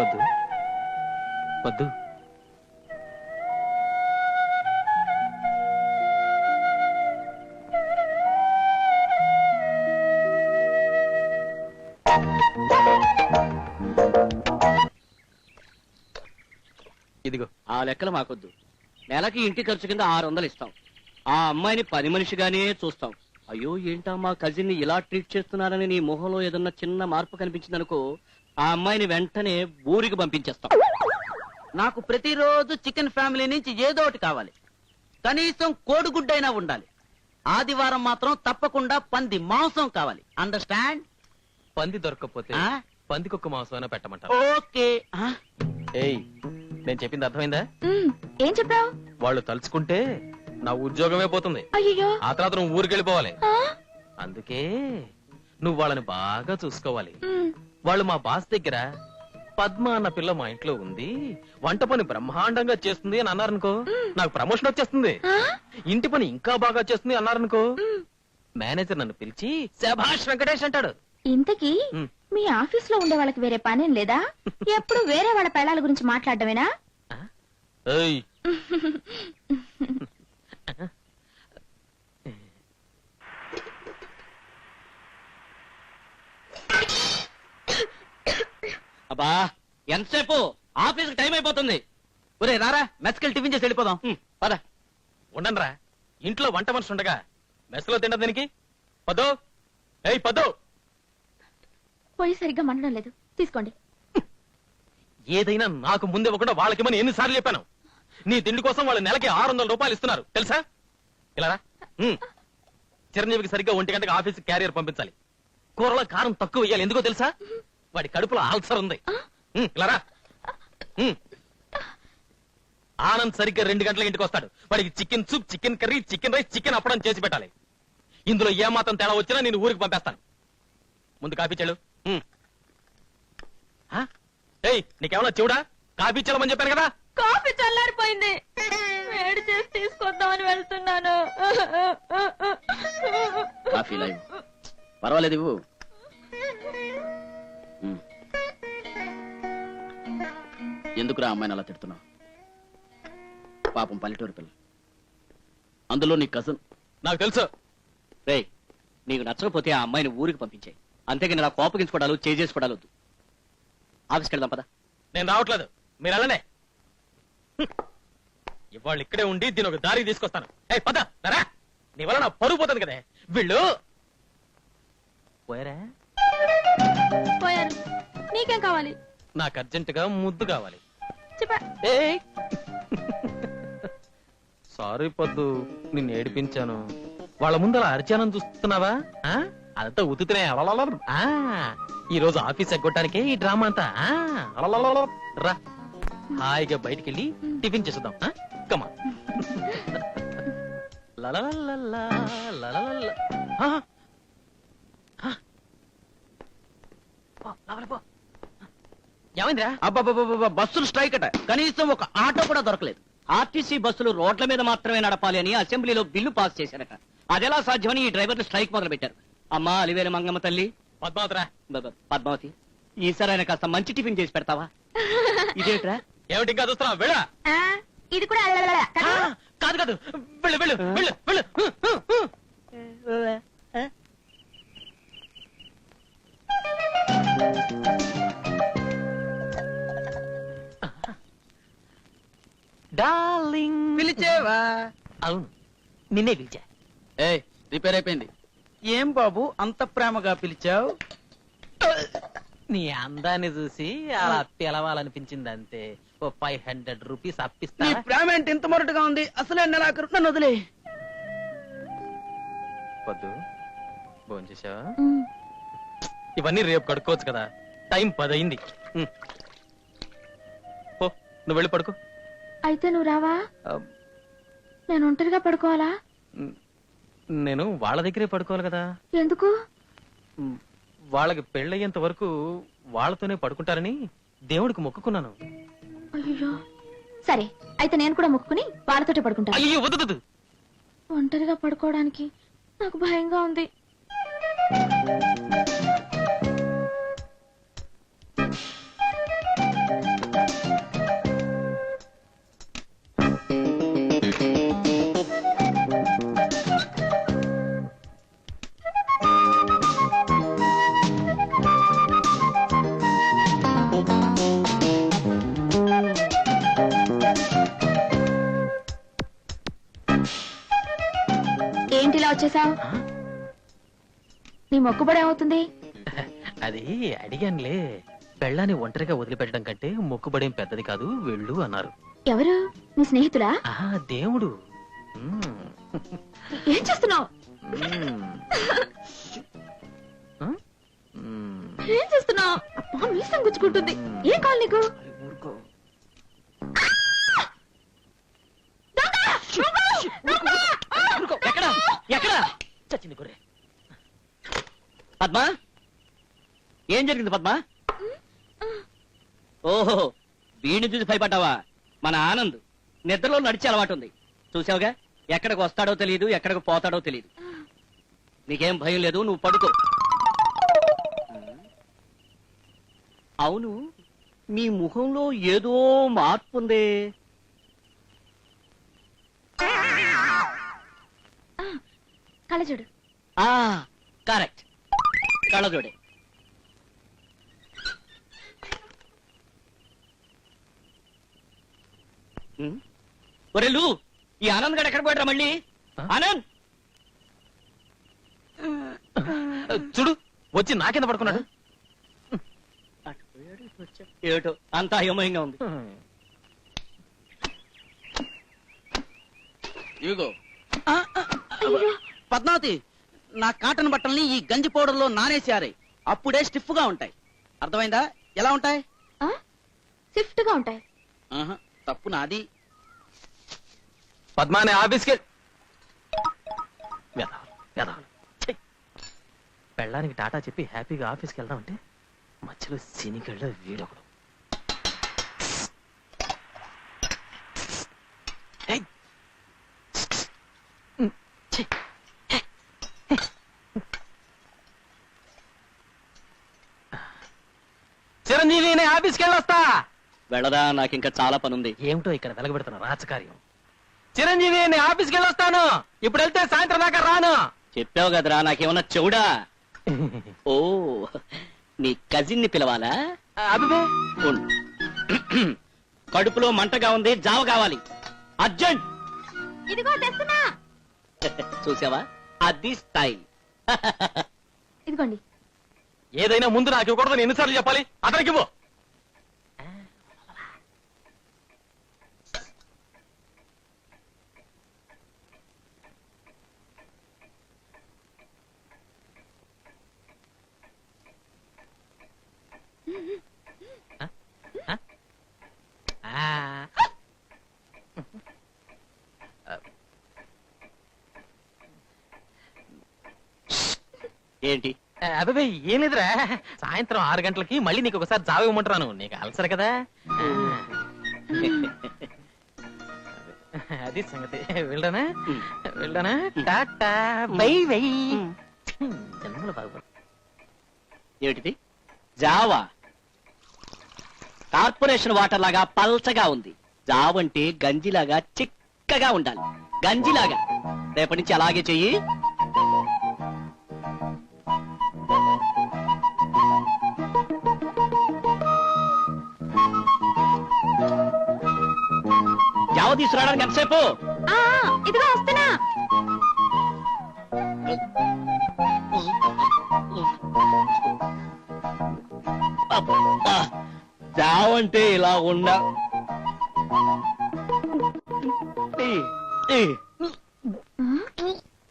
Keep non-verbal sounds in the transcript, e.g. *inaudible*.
వద్దు వద్దు ఇదిగో. ఆ లెక్కలు మాకొద్దు. నెలకి ఇంటి ఖర్చు కింద ఆరు వందలు ఇస్తాం. ఆ అమ్మాయిని పని మనిషిగానే చూస్తాం. అయ్యో ఏంటా మా కజిన్ని ఇలా ట్రీట్ చేస్తున్నారని నీ మొహంలో ఏదన్నా చిన్న మార్పు కనిపించిందనుకో ఆ అమ్మాయిని వెంటనే ఊరికి పంపించేస్తాం. నాకు ప్రతిరోజు చికెన్ ఫ్యామిలీ నుంచి ఏదో ఒకటి కావాలి. కనీసం కోడిగుడ్డైనా ఉండాలి. ఆదివారం మాత్రం తప్పకుండా పంది మాంసం కావాలి. అండర్స్టాండ్ పంది దొరకకపోతే ఆ? పందికొక్క మాంసం పెట్టమంటా ఓకే. ఆ? ఏయ్ నేను చెప్పింది అర్థమైందా? ఉమ్, ఏం చెప్పావు? వాళ్ళు తలుచుకుంటే నా ఉద్యోగమే పోతుంది. అయ్యో ఆ తర్వాత నువ్వు ఊరికి వెళ్ళిపోవాలి అందుకే నువ్వు వాళ్ళని బాగా చూసుకోవాలి. వాళ్ళు మా బాస్ దగ్గర పద్మ అన్న పిల్ల మా ఇంట్లో ఉంది వంట పని బ్రహ్మాండంగా చేస్తుంది అని అన్నారనుకో నాకు ప్రమోషన్ వచ్చేస్తుంది. ఇంటి పని ఇంకా బాగా చేస్తుంది అన్నారనుకో మేనేజర్ నన్ను పిలిచి శభాష్ వెంకటేష్ అంటాడు. ఇంతకీ ఉమ్. మీ ఆఫీస్లో ఉండే వాళ్ళకి వేరే పనేం లేదా? *laughs* ఎప్పుడు వేరే వాళ్ళ పెళ్ళాల గురించి మాట్లాడటమేనా? ఏయ్. *laughs* అబ్బా ఎంతసేపు? ఆఫీస్ టైం అయిపోతుంది. ఒరే రారా మెస్కెళ్ళి టిఫిన్ చేసి వెళ్ళిపోదాం. పద. ఉండనరా ఇంట్లో వంట మనిషి ఉండగా మెస్లో తిండ దీనికి? పదో? ఏయ్ పదో. పోయి సరిగ్గా మండడం లేదు. తీసుకోండి. ఏదైనా నాకు ముందే ఇవ్వకుండా వాళ్ళకిమని ఎన్నిసార్లు చెప్పాను? నీ తిండి కోసం వాళ్ళు నెలకి ఆరు వందల రూపాయలు ఇస్తున్నారు. తెలుసా? ఇలా. చిరంజీవికి సరిగ్గా ఒంటి గంటకి ఆఫీస్ క్యారియర్ పంపించాలి. కూరలో కారం తక్కువ వేయాలి. ఎందుకో తెలుసా? వాడి కడుపులో ఆల్సర్ ఉంది. ఉమ్, ఇలా రా. ఉమ్. ఆనంద్ సరిగ్గా రెండు గంటల ఇంటికి వస్తాడు. వాడికి chicken soup chicken curry chicken rice chicken అప్పడం చేసి పెట్టాలి. ఇందులో ఏ మాత్రం తేడా వచ్చినా నేను ఊరికి పంపేస్తాను. ముందు కాఫీ. ఆ? ఏయ్ నీకేమన్నా చెవుడా? కాఫీ చెల్లమని చెప్పాను కదా? కాఫీ చల్లారిపోయింది. వేడి చేసి తీసుకొద్దామని వెళ్తున్నాను. Coffee live. పర్వాలేదు ఎందుకురా అమ్మాయిని అలా తిడుతున్నావు? పాపం పల్లెటూరు పిల్ల. అందులో నీ కజన్ నాకు తెలుసు. రే నీకు నచ్చకపోతే ఆ అమ్మాయిని ఊరికి పంపించాయి. అంతేగాని ఇలా కోపగించుకోవడాలు చేజేసుకోవడాలు వద్దు. ఆఫీస్కి వెళ్దాం పదా. నేను రావట్లేదు. మీరు వెళ్ళనే. హ్మ్. ఇవాళ ఇక్కడే ఉండి దీని ఒక దారికి తీసుకొస్తాను. ఏ పద రా నీ వల్ల నా పరుగు పోతుంది కదే. వీళ్ళు. పోయారా? పోయారు నీకేం కావాలి? నాకు అర్జెంటుగా ముద్దు కావాలి. సారీ పొద్దు నిన్ను ఏడిపించాను. వాళ్ళ ముందు అలా అరిచానని చూస్తున్నావా? అదంతా ఉతుకునే ఆ ఈ రోజు ఆఫీస్ ఎగ్గొట్టడానికే ఈ డ్రామా అంతా. అలలలల. రా హాయిగా బయటికి వెళ్ళి టిఫిన్ చేసేద్దాం. కమా ఏమైందిరా? బస్సులు స్ట్రైక్ అట. కనీసం ఒక ఆటో కూడా దొరకలేదు. ఆర్టీసీ బస్సులు రోడ్ల మీద మాత్రమే నడపాలి అని అసెంబ్లీలో బిల్లు పాస్ చేశారట. అదెలా సాధ్యమని ఈ డ్రైవర్లు స్ట్రైక్ మొదలు పెట్టారు అమ్మా అలివేల మంగమ్మ తల్లి. పద్మావతిరా. పద్మావతి ఈసారి ఆయన కాస్త మంచి టిఫిన్ చేసి పెడతావా? *laughs* ఇదేంట్రా ఏమిటి ఇంకా చూస్తున్నావు? వెళ్ళా. ఆ, ఇది కూడా కదా? కాదు కాదు. వెళ్ళు వెళ్ళు వెళ్ళు వెళ్ళు. హు, హు, డార్లింగ్ పిలిచేవా? అవును. నిన్నే పిలిచా. ఏ రిపేర్ అయిపోయింది. ఏం బాబు అంత ప్రేమగా పిలిచావు? నీ అందాన్ని చూసి అలా పిలవాలనిపించింది అంతే ఓ ఫైవ్ హండ్రెడ్ రూపీస్ అప్పిస్తా నీ ప్రేమ ఏంటి? ఇంత మొరటుగా ఉంది. అసలే నెలాఖరు. నన్ను వదిలే. వద్దు. భోంచేసావా ఉమ్, ఇవన్నీ రేపు కడుక్కోవచ్చు కదా. టైం పదయింది ఉమ్. పో నువ్వు వెళ్ళి పడుకో. అయితే నువ్వు రావా? నేను ఒంటరిగా పడుకోవాలా? నేను వాళ్ళ దగ్గరే పడుకోవాలి కదా. ఎందుకు? వాళ్ళకి పెళ్ళయ్యేంత వరకు వాళ్ళతోనే పడుకుంటారని దేవుడికి మొక్కుకున్నాను. అయ్యో సరే అయితే నేను కూడా మొక్కుకుని వాళ్ళతోటే పడుకుంటాను అయ్యో వద్దు. ఒంటరిగా పడుకోవడానికి నాకు భయంగా ఉంది. చేసావు ఆ? నీ మొక్కుబడి ఏమవుతుంది అది అడిగానులే పెళ్ళాన్ని ఒంటరిగా వదిలిపెట్టడం కంటే మొక్కుబడేం పెద్దది కాదు వెళ్ళు అన్నారు ఎవరు నీ స్నేహితులా ఆ దేవుడు మ్మ్. ఏం చేస్తున్నావు మ్మ్. ఆ? మ్మ్. ఏం చేస్తున్నావు అబ్బా మీసం గుచ్చుకుంటుంది ఏం కావాలి నీకు చచ్చింది గొర్రె. పద్మ? ఏం జరిగింది పద్మ? ఓహో వీడిని చూసి భయపడ్డావా? మన ఆనంద్ నిద్రలో నడిచే అలవాటు ఉంది. చూసావుగా? ఎక్కడికి వస్తాడో తెలియదు ఎక్కడికి పోతాడో తెలియదు నీకేం భయం లేదు నువ్వు పడుకో. అవును నీ ముఖంలో ఏదో మార్పు ఉంది. కళ్ళజోడు. ఆ కరెక్ట్. కళ్ళజోడే. ఉమ్. ఒరే లూ ఈ ఆనంద్ గడు ఎక్కడ పోయాడ్రా మళ్ళీ? ఆనంద్! చూడు వచ్చి నాకింద పడుకున్నాడు. ఏటో అంతా అయోమయంగా ఉంది. ఇదిగో పద్మావతి నా కాటన్ బట్టల్ని ఈ గంజి పౌడర్లో నానేసారే అప్పుడే స్టిఫ్గా ఉంటాయి. అర్థమైందా? ఎలా ఉంటాయి? ఆ? స్విఫ్ట్గా ఉంటాయి. ఆహా, తప్పు నాది. పద్మానే ఆఫీస్కి. పెళ్ళానికి టాటా చెప్పి హ్యాపీగా ఆఫీస్కి వెళ్దామంటే మధ్యలో సినిగళ్ళ వీడొకడు ఏయ్. ఛీ. చిరంజీవి నేను ఆఫీస్కి వెళ్ళొస్తా వెళ్ళదా? నాకు ఇంకా చాలా పని ఉంది ఏమిటో ఇక్కడ వెలగబెడుతున్న రాజకార్యం చిరంజీవి నేను ఆఫీస్కి వెళ్ళొస్తాను ఇప్పుడు వెళ్తే సాయంత్రం దాకా రాను. చెప్పావు కదరా నాకేమన్నా చెవుడా? *laughs* ఓ నీ కజిన్ని పిలవాలా ఉండు. కడుపులో మంటగా ఉంది జావ కావాలి. అర్జెంట్. ఇదిగో తెస్తున్నా. *laughs* చూసావా? అది స్టైల్. *laughs* ఇదిగోండి. ఏదైనా ముందు నాకు ఇవ్వకూడదు ఎన్నిసార్లు చెప్పాలి? అతనికి ఇవ్వు. ఏంటి? అబ్బాయి ఏం లేదురా. సాయంత్రం ఆరు గంటలకి మళ్ళీ నీకు ఒకసారి జావ ఇవ్వమంటున్నాను. నీకు అలసరు కదా. అది సంగతి. వెళ్ళానా? వెళ్ళానా? Tata bye bye. జన్మలో బాగుపడు. ఏమిటిది? జావా. కార్పొరేషన్ వాటర్ లాగా పల్చగా ఉంది. జావంటే గంజిలాగా చిక్కగా ఉండాలి. గంజిలాగా. రేపటి నుంచి అలాగే చెయ్యి. జావ తీసుకురావడానికి ఎంతసేపు? ఇదిగో వస్తున్నా. చావంటే ఇలా ఉండ.